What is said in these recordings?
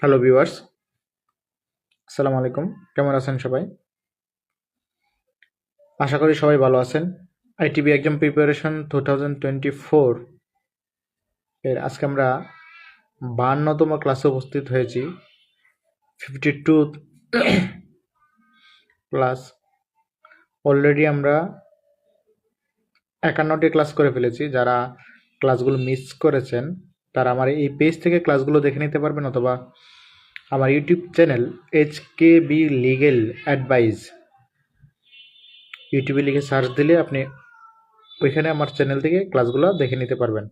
Hello viewers আসসালামু আলাইকুম কেমন আছেন সবাই? আশা করি সবাই ভালো আছেন। ITB exam preparation two thousand twenty four এর আজকে আমরা বাহান্নতম ক্লাসে উপস্থিত হয়েছি। ফিফটি টু ক্লাস অলরেডি আমরা একান্নটি ক্লাস করে ফেলেছি। যারা ক্লাসগুলো মিস করেছেন তারা আমার এই পেজ থেকে ক্লাসগুলো দেখে নিতে পারবেন অথবা আমার YouTube channel H K B legal advice ইউটিউবে লিখে সার্চ দিলে আপনি ওইখানে আমার চ্যানেল থেকে ক্লাসগুলো দেখে নিতে পারবেন।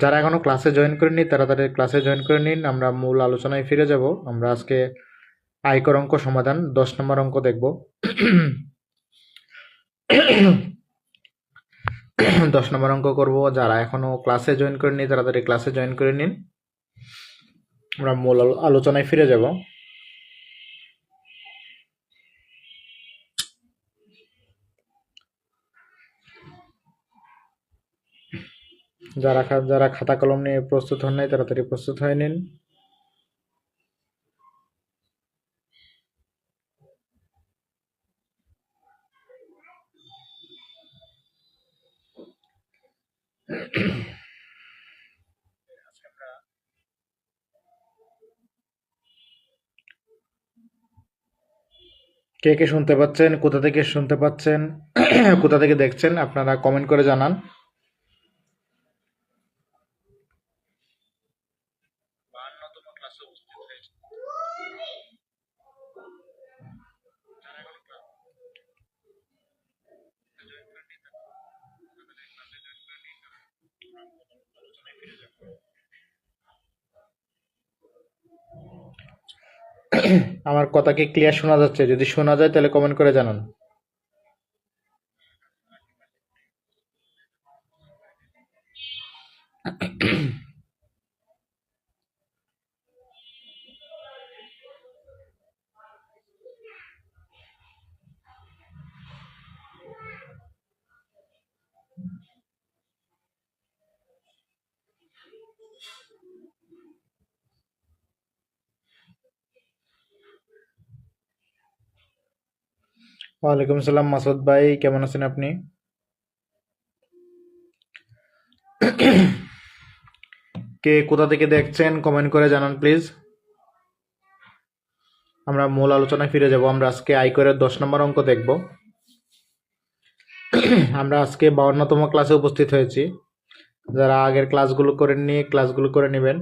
যারা এখনও ক্লাসে জয়েন করেননি, তারা তাদের ক্লাসে জয়েন করে নিন। আমরা মূল আলোচনায় ফিরে যাব। আমরা আজকে আয়কর অঙ্ক সমাধান দশ নম্বর অঙ্ক দেখব। দশ নম্বর অঙ্ক করব। যারা এখনও ক্লাসে জয়েন করেননি তারা তাদের ক্লাসে জয়েন করে নিন। আমরা মূল আলো- আলোচনায় ফিরে যাব। যারা যারা খাতা কলম নিয়ে প্রস্তুত হন নাই, তাড়াতাড়ি প্রস্তুত হয়ে নিন। কে কে শুনতে পাচ্ছেন? কোথা থেকে শুনতে পাচ্ছেন? কোথা থেকে দেখছেন? আপনারা কমেন্ট করে জানান। আমার কথা কি ক্লিয়ার শোনা যাচ্ছে। যদি শোনা যায় তাহলে কমেন্ট করে জানান। ওয়ালাইকুম সালাম মাসুদ ভাই, কেমন আছেন আপনি? কে কোথা থেকে দেখছেন কমেন্ট করে জানান প্লিজ আমরা মূল আলোচনায় ফিরে যাব, আমরা আজকে আয়করের দশ নম্বর অঙ্ক দেখব। আমরা আজকে বাউন্নতম ক্লাসে উপস্থিত হয়েছি। যারা আগের ক্লাসগুলো করে নিয়ে ক্লাসগুলো করে নেবেন।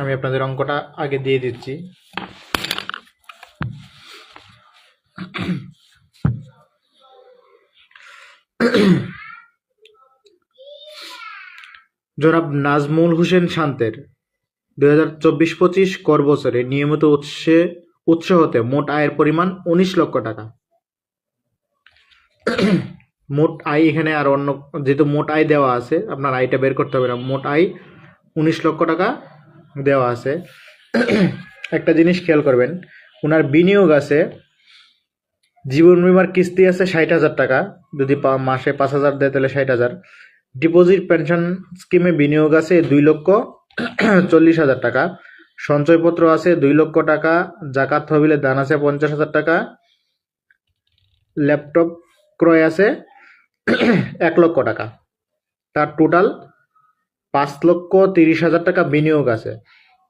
আমি আপনাদের অঙ্কটা আগে দিয়ে দিচ্ছি। জনাব নাজমুল হোসেন শান্তের দুই হাজার চব্বিশ পঁচিশ কর বছরে নিয়মিত উৎসে উৎস হতে মোট আয়ের পরিমাণ উনিশ লক্ষ টাকা। মোট আয় এখানে আর অন্য, যেহেতু মোট আয় দেওয়া আছে, আপনার আয়টা বের করতে হবে না। মোট আয় উনিশ লক্ষ টাকা দেওয়া আছে। একটা জিনিস খেয়াল করবেন ওনার বিনিয়োগ আছে, জীবন বিমার কিস্তি আছে ষাট হাজার টাকা, যদি মাসে পাঁচ হাজার দেয় তাহলে ষাট হাজার। ডিপোজিট পেনশন স্কিমে বিনিয়োগ আছে দুই লক্ষ চল্লিশ হাজার টাকা। সঞ্চয়পত্র আছে দুই লক্ষ টাকা, জাকাত তহবিলে দান আছে পঞ্চাশ হাজার টাকা। ল্যাপটপ ক্রয় আছে এক লক্ষ টাকা। তার টোটাল পাঁচ লক্ষ তিরিশ হাজার টাকা বিনিয়োগ আছে।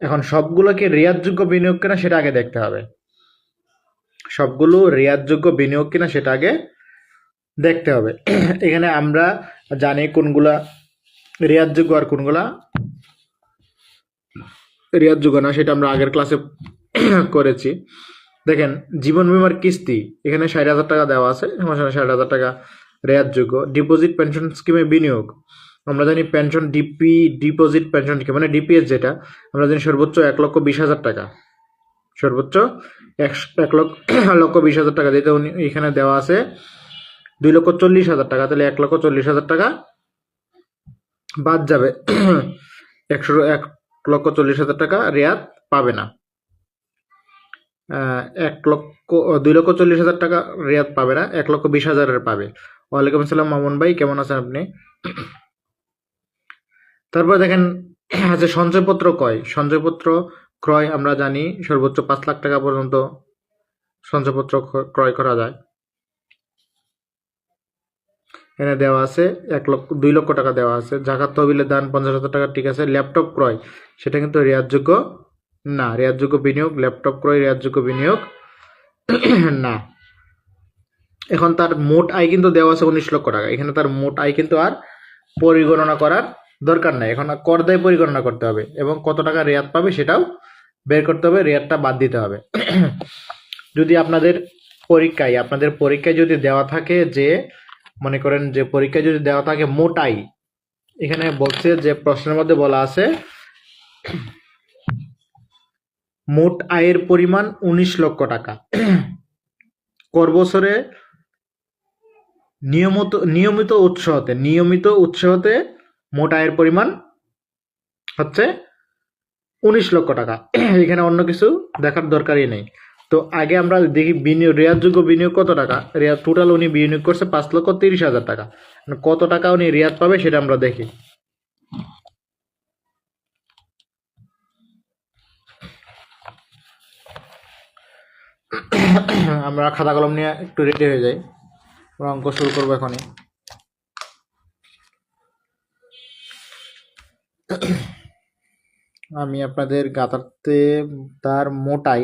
এখন সবগুলোকে রেয়াতযোগ্য বিনিয়োগ কিনা সেটা আগে দেখতে হবে। সবগুলো রেয়াতযোগ্য বিনিয়োগ কিনা সেটা আগে দেখতে হবে। এখানে আমরা জানি কোনগুলা রেয়াতযোগ্য আর কোনগুলা রেয়াতযোগ্য না, সেটা আমরা আগের ক্লাসে করেছি। দেখেন, জীবন বিমার কিস্তি, এখানে ষাট হাজার টাকা দেওয়া আছে ষাট হাজার টাকা রেয়াতযোগ্য ডিপোজিট পেনশন স্কিমে বিনিয়োগ। আমরা জানি পেনশন ডিপি ডিপোজিট পেনশন মানে ডিপিএস যেটা, আমরা জানি সর্বোচ্চ এক লক্ষ বিশ হাজার টাকা। সর্বোচ্চ এক এক লক্ষ লক্ষ বিশ হাজার টাকা যেটা উনি এখানে দেওয়া আছে দুই লক্ষ চল্লিশ হাজার টাকা, তাহলে এক লক্ষ চল্লিশ হাজার টাকা বাদ যাবে। একশো, এক লক্ষ চল্লিশ হাজার টাকা রেয়াত পাবে না। এক লক্ষ, দুই লক্ষ চল্লিশ হাজার টাকা রেয়াত পাবে না, এক লক্ষ বিশ হাজারের পাবে। ওয়ালাইকুম আসসালাম মামুন ভাই, কেমন আছেন আপনি? তারপর দেখেন, আছে সঞ্চয়পত্র ক্রয়। সঞ্চয়পত্র ক্রয় আমরা জানি সর্বোচ্চ পাঁচ লাখ টাকা পর্যন্ত সঞ্চয়পত্র ক্রয় করা যায়। এখানে দেওয়া আছে এক লক্ষ, দুই লক্ষ টাকা দেওয়া আছে। জাকাত তহবিলের দান পঞ্চাশ হাজার টাকা, ঠিক আছে। ল্যাপটপ ক্রয়, সেটা কিন্তু রেয়াতযোগ্য না। রেয়াতযোগ্য বিনিয়োগ, ল্যাপটপ ক্রয়, রেয়াতযোগ্য বিনিয়োগ না। এখন তার মোট আয় কিন্তু দেওয়া আছে উনিশ লক্ষ টাকা। এখানে তার মোট আয় কিন্তু আর পরিগণনা করার দরকার নাই। এখন কর দায় পরিগণনা করতে হবে এবং কত টাকা রেয়াত পাবে সেটাও বের করতে হবে, রেয়াতটা বাদ দিতে হবে। যদি আপনাদের পরীক্ষায় আপনাদের পরীক্ষায় যদি দেওয়া থাকে যে, মনে করেন যে পরীক্ষায় যদি দেওয়া থাকে মোট আয় এখানে বলছে যে প্রশ্নের মধ্যে বলা আছে, মোট আয়ের পরিমাণ উনিশ লক্ষ টাকা। কর বছরে নিয়মিত নিয়মিত উৎস হতে, নিয়মিত উৎস হতে মোট আয়ের পরিমাণ হচ্ছে উনিশ লক্ষ টাকা। এখানে অন্য কিছু দেখার দরকারই নেই। তো আগে আমরা দেখি বিনিয়োগ রেয়াতযোগ্য বিনিয়োগ কত টাকা? রেয়াত টোটাল উনি বিনিয়োগ করছে পাঁচ লক্ষ তিরিশ হাজার টাকা। মানে কত টাকা উনি রেয়াত পাবে সেটা আমরা দেখি। আমরা খাতা কলম নিয়ে একটু রেডি হয়ে যাই। আমরা অঙ্ক শুরু করব এখনই। আমি আপনাদের গাতারতে তার মোটাই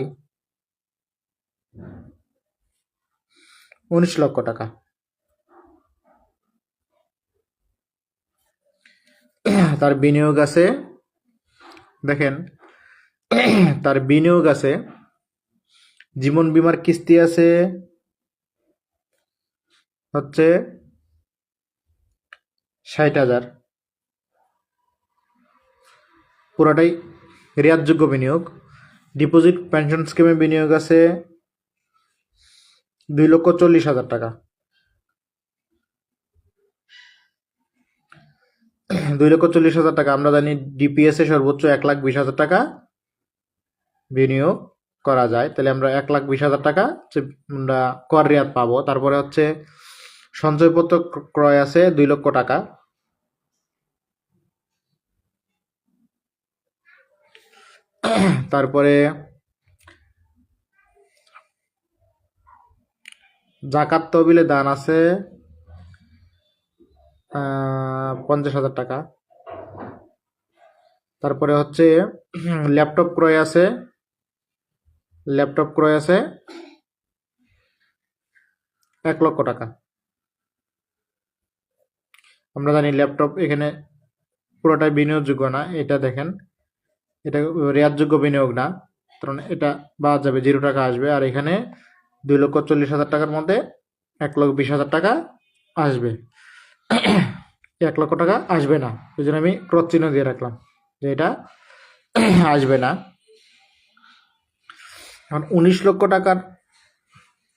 উনিশ লক্ষ টাকা। তার বিনিয়োগ আছে, দেখেন, তার বিনিয়োগ আছে, জীবন বীমার কিস্তি আছে, হচ্ছে ষাট হাজার। পুরোটাই রেয়াতযোগ্য বিনিয়োগ। ডিপোজিট পেনশন স্কিমে বিনিয়োগ আছে দুই লক্ষ চল্লিশ হাজার টাকা। দুই লক্ষ চল্লিশ হাজার টাকা, আমরা জানি ডিপিএস এ সর্বোচ্চ এক লাখ বিশ হাজার টাকা বিনিয়োগ করা যায়। তাহলে আমরা এক লাখ বিশ হাজার টাকা আমরা কর রেয়াত পাবো। তারপরে হচ্ছে সঞ্চয়পত্র ক্রয় আছে দুই লক্ষ টাকা। তারপরে জাকাত তহবিলে দান আছে পঞ্চাশ হাজার টাকা। তারপরে হচ্ছে ল্যাপটপ ক্রয় আছে, ল্যাপটপ ক্রয় আছে এক লক্ষ টাকা। আমরা জানি ল্যাপটপ এখানে পুরোটাই বিনিয়োগযোগ্য না, এটা দেখেন। এটা রেয়াতযোগ্য বিনিয়োগ না। কারণ এটা বাদ যাবে জিরো টাকা আসবে আর এখানে দুই লক্ষ চল্লিশ হাজার টাকার মধ্যে এক লক্ষ বিশ হাজার টাকা আসবে। এক লক্ষ টাকা আসবে না। ওই জন্য আমি ক্রস চিহ্ন দিয়ে রাখলাম যে এটা আসবে না। এখন উনিশ লক্ষ টাকার,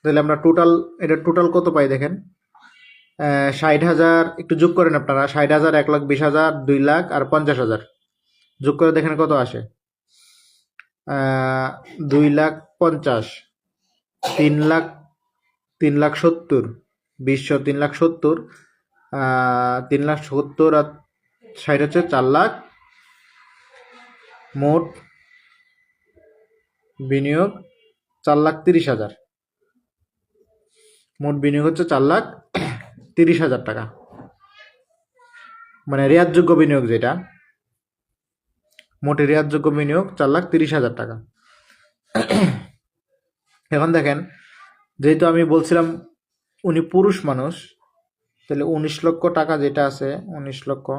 তাহলে আমরা টোটাল এটা টোটাল কত পাই দেখেন? ষাট হাজার, একটু যোগ করেন আপনারা, ষাট হাজার, এক লাখ বিশ হাজার, দুই লাখ আর পঞ্চাশ হাজার। যোগ করে দেখেন কত আসে? দুই লাখ পঞ্চাশ, তিন লাখ তিন লাখ সত্তর বিশশো তিন লাখ সত্তর তিন লাখ সত্তর আর ষাট হচ্ছে চার লাখ। মোট বিনিয়োগ চার লাখ তিরিশ হাজার। মোট বিনিয়োগ হচ্ছে চার লাখ তিরিশ হাজার টাকা। মানে রেয়াতযোগ্য বিনিয়োগ যেটা। মোটে রেয়াতযোগ্য বিনিয়োগ চার লাখ তিরিশ হাজার টাকা। এখন দেখেন, যেহেতু আমি বলছিলাম উনি পুরুষ মানুষ, তাহলে উনিশ লক্ষ টাকা যেটা আছে, উনিশ লক্ষ,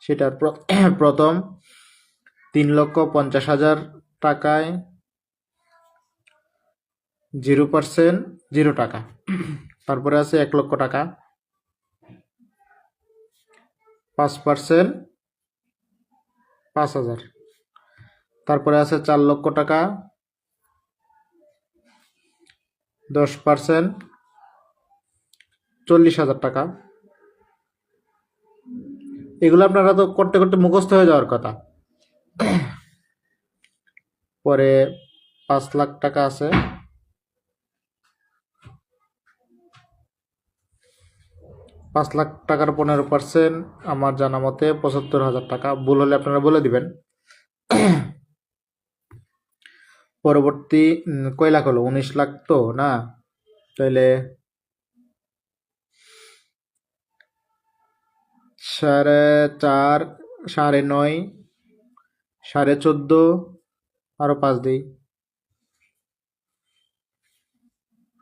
সেটার প্র- প্রথম তিন লক্ষ পঞ্চাশ হাজার টাকায় জিরো পার্সেন্ট, জিরো টাকা। তারপরে আছে এক লক্ষ টাকা, পাঁচ পার্সেন্ট পাঁচ হাজার। তারপরে আছে চার লক্ষ টাকা। দশ পার্সেন্ট। চল্লিশ হাজার টাকা। এগুলো আপনারা তো করতে করতে মুখস্থ হয়ে যাওয়ার কথা। পরে পাঁচ লাখ টাকা আছে। পাঁচ লাখ টাকার পনেরো পার্সেন্ট আমার জানা মতে পঁচাত্তর হাজার টাকা। ভুল হলে আপনারা বলে দিবেন। পরবর্তী কয় লাখ হলো? উনিশ লাখ তো, না? তাইলে সাড়ে চার, সাড়ে নয়, সাড়ে চোদ্দ, আরও পাঁচ দিই।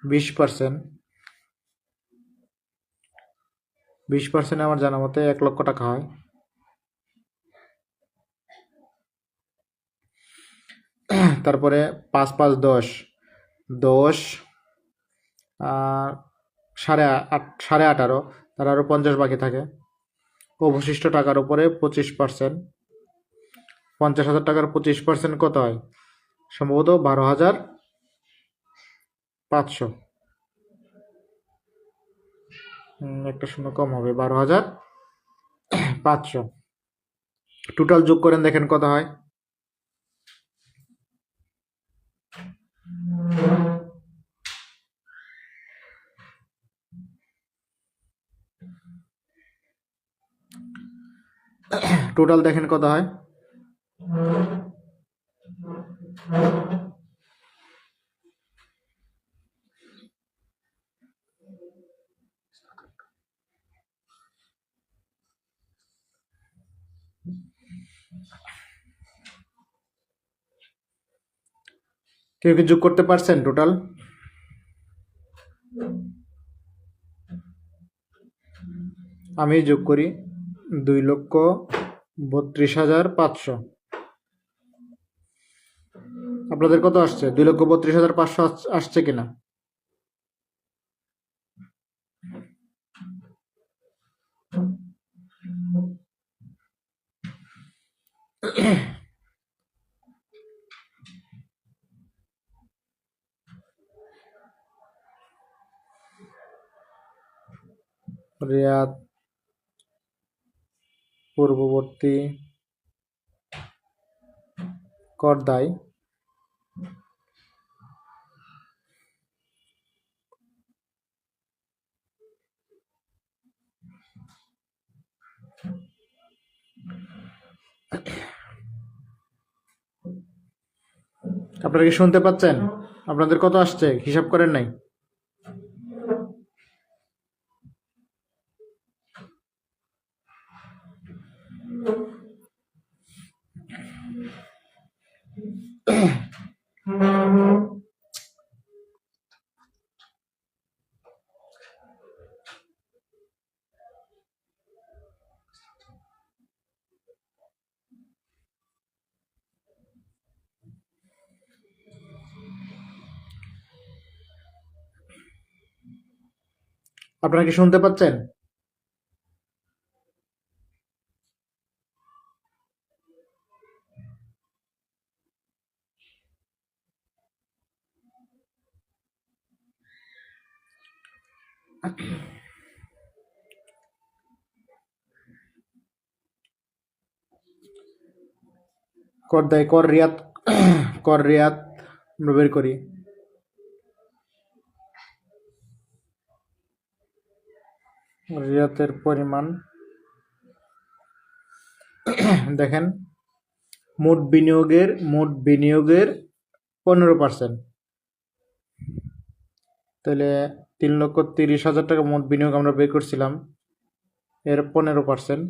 বিশ পার্সেন্ট। বিশ পার্সেন্ট আমার জানা মতে এক লক্ষ টাকা হয়। তারপরে পাঁচ পাঁচ দশ। দশ সাড়ে আট, সাড়ে আঠারো, তার আরও পঞ্চাশ বাকি থাকে। অবশিষ্ট টাকার উপরে পঁচিশ পার্সেন্ট পঞ্চাশ হাজার টাকার পঁচিশ পার্সেন্ট কত হয়? সম্ভবত বারো হাজার পাঁচশো। একটা শূন্য কম হবে, বারো হাজার পাঁচশো। টোটাল যোগ করেন, দেখেন কত হয়। টোটাল দেখেন কত হয়। কেউ কি যোগ করতে পারছেন টোটাল আমি যোগ করি দুই লক্ষ বত্রিশ হাজার পাঁচশো। আপনাদের কত আসছে? দুই লক্ষ বত্রিশ হাজার পাঁচশো আস- আসছে কিনা? রিয়াদ পূর্ববর্তী করদাই আপনারা কি শুনতে পাচ্ছেন? আপনাদের কত আসছে? হিসাব করেন নাই? আপনারা কি শুনতে পাচ্ছেন? কর দেয় কর রিয়াদ কর রিয়াদ আমরা বের করি। রিয়াতের পরিমাণ, দেখেন, মোট বিনিয়োগের মোট বিনিয়োগের পনেরো পার্সেন্ট তাহলে তিন লক্ষ তিরিশ হাজার টাকা মোট বিনিয়োগ আমরা বের করছিলাম, এর পনেরো পার্সেন্ট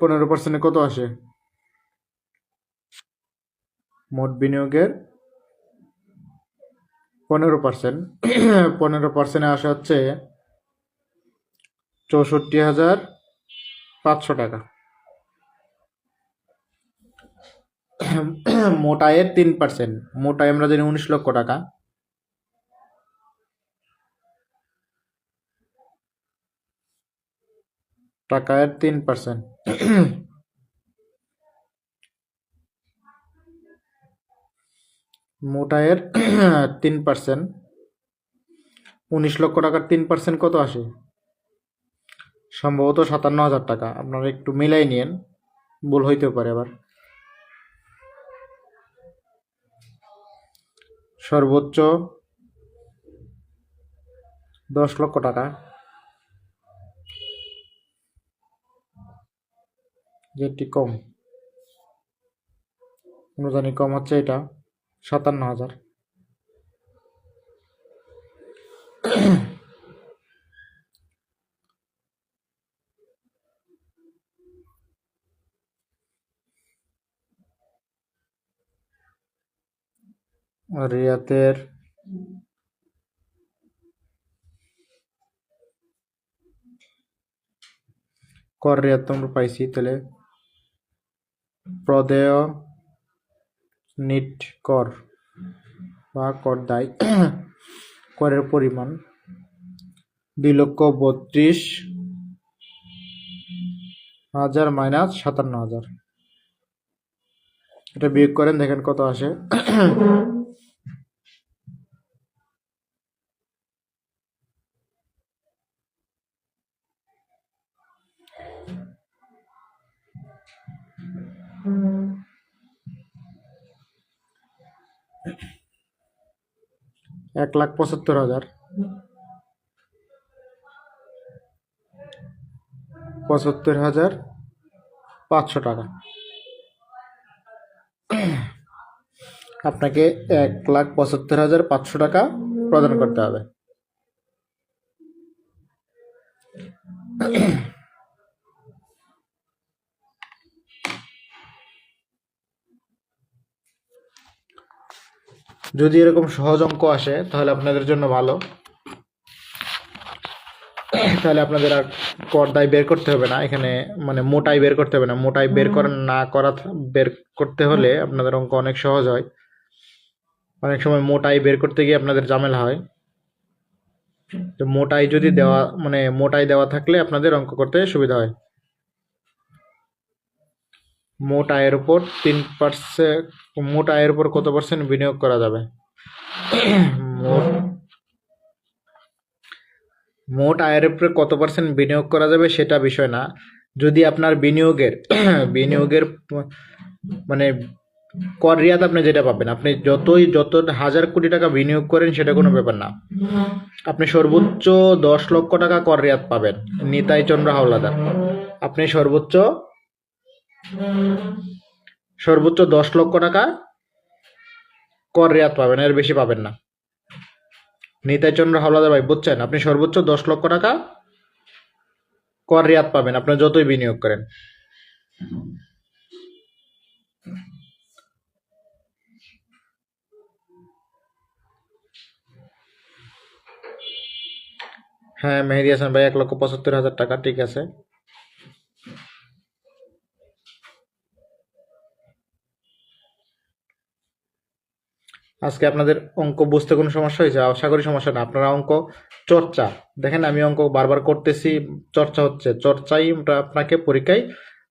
পনেরো পার্সেন্টে কত আসে? মোট বিনিয়োগের পনেরো পার্সেন্ট পনেরো পার্সেন্টে আসে হচ্ছে চৌষট্টি হাজার পাঁচশো টাকা। মোট আয়ের তিন পার্সেন্ট মোট আয় আমরা জানি উনিশ লক্ষ টাকা। টাকায়ের তিন পার্সেন্ট মোট আয়ের তিন পার্সেন্ট উনিশ লক্ষ টাকার তিন পার্সেন্ট কত আসে সম্ভবত সাতান্ন হাজার টাকা আপনারা একটু মিলাই নিন ভুল হইতেও পারে আবার সর্বোচ্চ দশ লক্ষ টাকা যেটি কম। অনুদানি কম হচ্ছে এটা সাতান্ন হাজার। রিয়াতের কর রিয়াত আমরা পাইছি তাহলে প্রদেয় নিট কর বা কর দায়, করের পরিমাণ দুই লক্ষ বত্রিশ হাজার মাইনাস সাতান্ন হাজার। এটা বিয়োগ করেন, দেখেন কত আসে। এক লাখ পঁচাত্তর হাজার। পঁচাত্তর হাজার পাঁচশো টাকা। আপনাকে এক লাখ পঁচাত্তর হাজার পাঁচশো টাকা প্রদান করতে হবে। যদি এরকম সহজ অঙ্ক আসে তাহলে আপনাদের জন্য ভালো। তাহলে আপনাদের আর পর্দায় বের করতে হবে না। এখানে মানে মোটাই বের করতে হবে না। মোটাই বের করা না করা বের করতে হলে আপনাদের অঙ্ক অনেক সহজ হয়। অনেক সময় মোটাই বের করতে গিয়ে আপনাদের ঝামেলা হয়। তো মোটাই যদি দেওয়া মানে মোটাই দেওয়া থাকলে আপনাদের অঙ্ক করতে সুবিধা হয়। মোট আয়ের উপর তিন পার্সেন্ট মোট আয়ের উপর কত পার্সেন্ট বিনিয়োগ করা যাবে? মোট আয়ের উপরে কত পার্সেন্ট বিনিয়োগ করা যাবে সেটা বিষয় না। যদি আপনার বিনিয়োগের বিনিয়োগের মানে কর রিয়াত আপনি যেটা পাবেন, আপনি যতই যত হাজার কোটি টাকা বিনিয়োগ করেন সেটা কোনো ব্যাপার না। আপনি সর্বোচ্চ দশ লক্ষ টাকা কর রিয়াত পাবেন, নিতাই চন্দ্র হাওলাদার। আপনি সর্বোচ্চ সর্বোচ্চ দশ লক্ষ টাকা কর রেয়াত পাবেন, এর বেশি পাবেন না। নিতাই চন্দ্র হাওলাদার ভাই, বুঝছেন? আপনি সর্বোচ্চ দশ লক্ষ টাকা কর রেয়াত পাবেন, আপনি যতই বিনিয়োগ করেন। হ্যাঁ মেহেদি হাসান ভাই, এক লক্ষ পঁচাত্তর হাজার টাকা, ঠিক আছে। আজকে আপনাদের অঙ্ক বুঝতে কোনো সমস্যা হয়েছে? আশা করি সমস্যা না। আপনারা অঙ্ক চর্চা। দেখেন, আমি অঙ্ক বারবার করতেছি, চর্চা হচ্ছে। চর্চাই আপনাকে পরীক্ষায়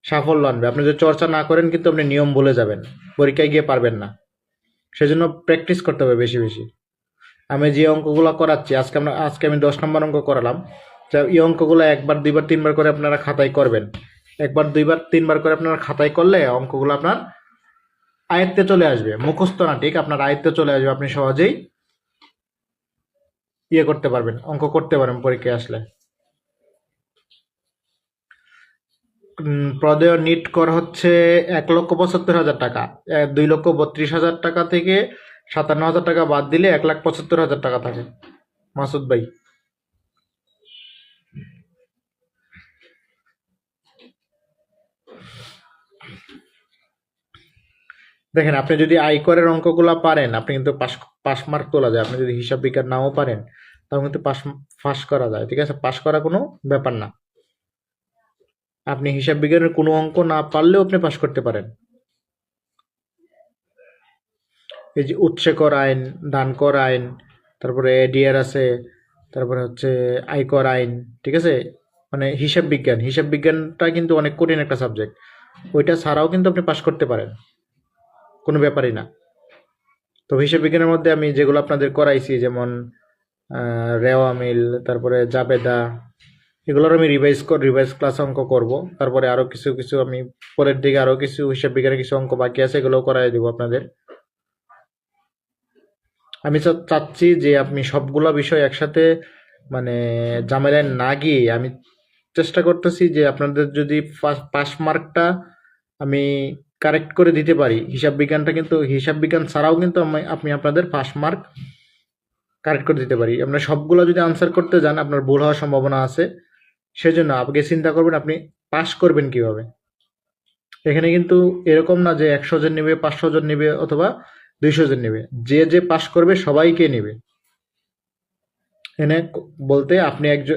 সাফল্য আনবে। আপনি যদি চর্চা না করেন, কিন্তু আপনি নিয়ম ভুলে যাবেন। পরীক্ষায় গিয়ে পারবেন না। সেজন্য প্র্যাকটিস করতে হবে বেশি বেশি। আমি যে অঙ্কগুলো করাচ্ছি, আজকে আমরা আজকে আমি দশ নম্বর অঙ্ক করালাম। যা এই অঙ্কগুলো একবার, দুইবার, তিনবার করে আপনারা খাতায় করবেন। একবার, দুইবার, তিনবার করে আপনারা খাতায় করলে অঙ্কগুলো আপনার আয়ত্তে চলে আসবে। মুখস্থ না, ঠিক? আপনার আয়ত্তে চলে আসবে। আপনি সহজেই ইয়ে করতে পারবেন, অঙ্ক করতে পারবেন পরীক্ষায় আসলে। প্রদেয় নিট কর হচ্ছে এক লক্ষ পঁচাত্তর হাজার টাকা। দুই লক্ষ বত্রিশ হাজার টাকা থেকে সাতান্ন হাজার টাকা বাদ দিলে এক লাখ পঁচাত্তর হাজার টাকা থাকে। মাসুদ ভাই। দেখেন, আপনি যদি আয়করের অঙ্কগুলো পারেন, আপনি কিন্তু পাস পাস মার্ক তোলা যায়। আপনি যদি হিসাব বিজ্ঞান নাও পারেন, তাও কিন্তু পাস পাস করা যায়। ঠিক আছে? পাস করা কোনো ব্যাপার না। আপনি হিসাব বিজ্ঞানের কোনো অঙ্ক না পারলেও আপনি পাস করতে পারেন। এই যে উৎসেকর আইন, দানকর আইন, তারপরে এডিআর আছে, তারপরে হচ্ছে আয়কর আইন, ঠিক আছে? মানে হিসাব বিজ্ঞান। হিসাব বিজ্ঞানটা কিন্তু অনেক কঠিন একটা সাবজেক্ট। ওইটা ছাড়াও কিন্তু আপনি পাস করতে পারেন। কোনো ব্যাপারই না। তো হিসাব বিজ্ঞানের মধ্যে আমি যেগুলো আপনাদের করাইছি, যেমন রেওয়া মিল, তারপরে জাবেদা, এগুলোর আমি রিভাইজ কর রিভাইজ ক্লাস অঙ্ক করব। তারপরে আরও কিছু কিছু আমি পরের দিকে আরও কিছু হিসাব বিজ্ঞানের কিছু অঙ্ক বাকি আছে, এগুলোও করাই দেবো আপনাদের। আমি চাচ্ছি যে আপনি সবগুলো বিষয় একসাথে মানে ঝামেলায় না গিয়ে আমি চেষ্টা করতেছি যে আপনাদের যদি পাস মার্কটা আমি কারেক্ট করে দিতে পারি। হিসাব বিজ্ঞানটা কিন্তু, হিসাব বিজ্ঞান ছাড়াও কিন্তু আমি আপনি আপনাদের পাস মার্ক কারেক্ট করে দিতে পারি। আপনার সবগুলো যদি আনসার করতে যান, আপনার ভুল হওয়ার সম্ভাবনা আছে। সেজন্য আপনি চিন্তা করবেন আপনি পাস করবেন কীভাবে। এখানে কিন্তু এরকম না যে একশো জন নেবে, পাঁচশো জন নেবে অথবা দুইশো জন নেবে। যে যে পাস করবে সবাইকে নেবে। এখানে বলতে আপনি একজন,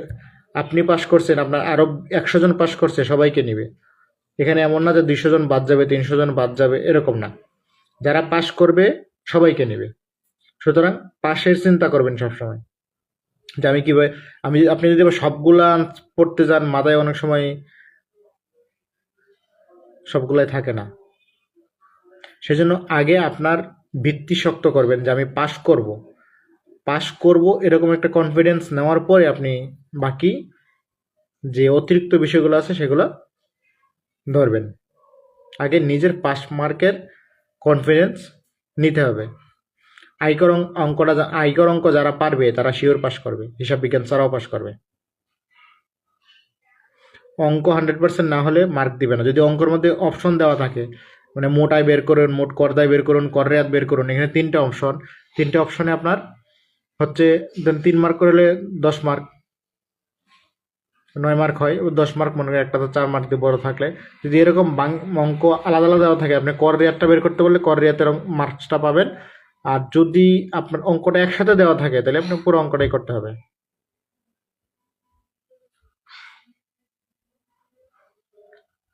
আপনি পাস করছেন, আপনার আরও একশো জন পাস করছে, সবাইকে নিবে। এখানে এমন না যে দুইশো জন বাদ যাবে, তিনশো জন বাদ যাবে, এরকম না। যারা পাস করবে, সবাইকে নেবে। সুতরাং পাশের চিন্তা করবেন সবসময়। যে আমি কীভাবে, আমি, আপনি যদি সবগুলা পড়তে যান, মাথায় অনেক সময় সবগুলাই থাকে না। সেজন্য আগে আপনার ভিত্তি শক্ত করবেন যে আমি পাস করব। পাস করব এরকম একটা কনফিডেন্স নেওয়ার পরে আপনি বাকি যে অতিরিক্ত বিষয়গুলো আছে সেগুলো ধরবেন। আগে নিজের পাস মার্কের কনফিডেন্স নিতে হবে। আয়কর অঙ্ক- অঙ্কটা আয়কর অঙ্ক যারা পারবে, তারা শিওর পাস করবে। হিসাব বিজ্ঞান ছাড়াও পাস করবে। অঙ্ক হান্ড্রেড পার্সেন্ট না হলে মার্ক দিবে না। যদি অঙ্কের মধ্যে অপশন দেওয়া থাকে মানে মোটায় বের করুন, মোট করদায় বের করুন কর রেয়াত বের করুন, এখানে তিনটা অপশন তিনটে অপশনে আপনার হচ্ছে দেন তিন মার্ক করলে দশ মার্ক নয় মার্ক হয় দশ মার্ক মনে করেন একটা তো চার মার্ক দিয়ে বড় থাকলে। যদি এরকম অঙ্ক আলাদা আলাদা দেওয়া থাকে, আপনি কর রেয়াতটা বের করতে পারলে কর রেয়াতের মার্কসটা পাবেন। আর যদি আপনার অঙ্কটা একসাথে দেওয়া থাকে, তাহলে আপনি পুরো অঙ্কটাই করতে হবে।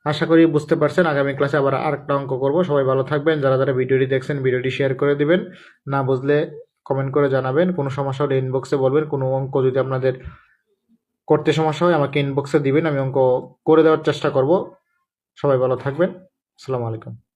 আশা করি বুঝতে পারছেন, আগামী ক্লাসে আবার আরেকটা অঙ্ক করব। সবাই ভালো থাকবেন, যারা যারা ভিডিওটি দেখছেন, ভিডিওটি শেয়ার করে দিবেন। না বুঝলে কমেন্ট করে জানাবেন। কোনো সমস্যা হলে ইনবক্সে বলবেন। কোনো অঙ্ক যদি আপনাদের করতে সমস্যা হয়, আমাকে ইনবক্সে দিবেন, আমি অঙ্ক করে দেওয়ার চেষ্টা করব। সবাই ভালো থাকবেন। আসসালামু আলাইকুম।